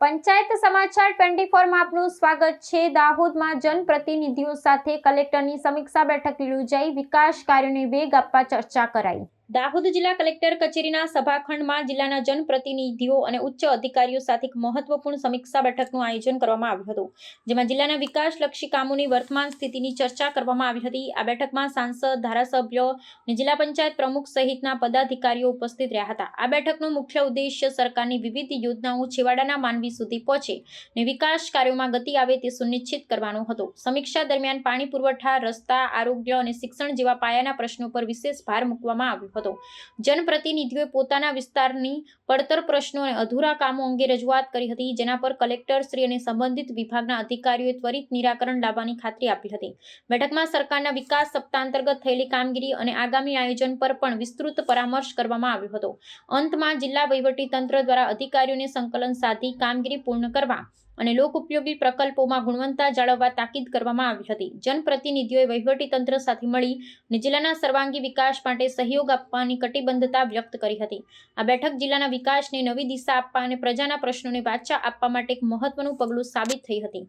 પંચાયત સમાચાર ટ્વેન્ટી ફોરમાં આપનું સ્વાગત છે. દાહોદમાં જનપ્રતિનિધિઓ સાથે કલેક્ટરની સમીક્ષા બેઠક યોજાઈ. વિકાસ કાર્યોને વેગ આપવા ચર્ચા કરાઈ. દાહોદ જિલ્લા કલેક્ટર કચેરીના સભાખંડમાં જિલ્લાના જનપ્રતિનિધિઓ અને ઉચ્ચ અધિકારીઓ સાથે એક મહત્વપૂર્ણ સમીક્ષા બેઠકનું આયોજન કરવામાં આવ્યું હતું, જેમાં જિલ્લાના વિકાસલક્ષી કામોની વર્તમાન સ્થિતિની ચર્ચા કરવામાં આવી હતી. આ બેઠકમાં સાંસદ, ધારાસભ્યો અને જિલ્લા પંચાયત પ્રમુખ સહિતના પદાધિકારીઓ ઉપસ્થિત રહ્યા હતા. આ બેઠકનો મુખ્ય ઉદ્દેશ્ય સરકારની વિવિધ યોજનાઓ છેવાડાના માનવી સુધી પહોંચે અને વિકાસ કાર્યોમાં ગતિ આવે તે સુનિશ્ચિત કરવાનો હતો. સમીક્ષા દરમિયાન પાણી પુરવઠા, રસ્તા, આરોગ્ય અને શિક્ષણ જેવા પાયાના પ્રશ્નો પર વિશેષ ભાર મૂકવામાં આવ્યો હતો. જનપ્રતિનિધિઓએ પોતાના વિસ્તારની પડતર પ્રશ્નો અને અધૂરા કામો અંગે રજૂઆત કરી હતી, જેના પર કલેક્ટર શ્રી અને સંબંધિત વિભાગના અધિકારીઓએ ત્વરિત નિરાકરણ લાવવાની ખાતરી આપી હતી. બેઠકમાં સરકારના વિકાસ સપ્તાહ અંતર્ગત થયેલી કામગીરી અને આગામી આયોજન પર પણ વિસ્તૃત પરામર્શ કરવામાં આવ્યો હતો. અંતમાં જિલ્લા વહીવટી તંત્ર દ્વારા અધિકારીઓને સંકલન સાધી કામગીરી પૂર્ણ કરવા અને લોક ઉપયોગી પ્રકલ્પોમાં ગુણવત્તા જાળવવા તાકીદ કરવામાં આવી હતી. જનપ્રતિનિધિઓએ વહીવટી તંત્ર સાથે મળી અને જિલ્લાના સર્વાંગી વિકાસ માટે સહયોગ આપવાની કટિબદ્ધતા વ્યક્ત કરી હતી. આ બેઠક જિલ્લાના વિકાસને નવી દિશા આપવા અને પ્રજાના પ્રશ્નોને વાચા આપવા માટે એક મહત્વનું પગલું સાબિત થઈ હતી.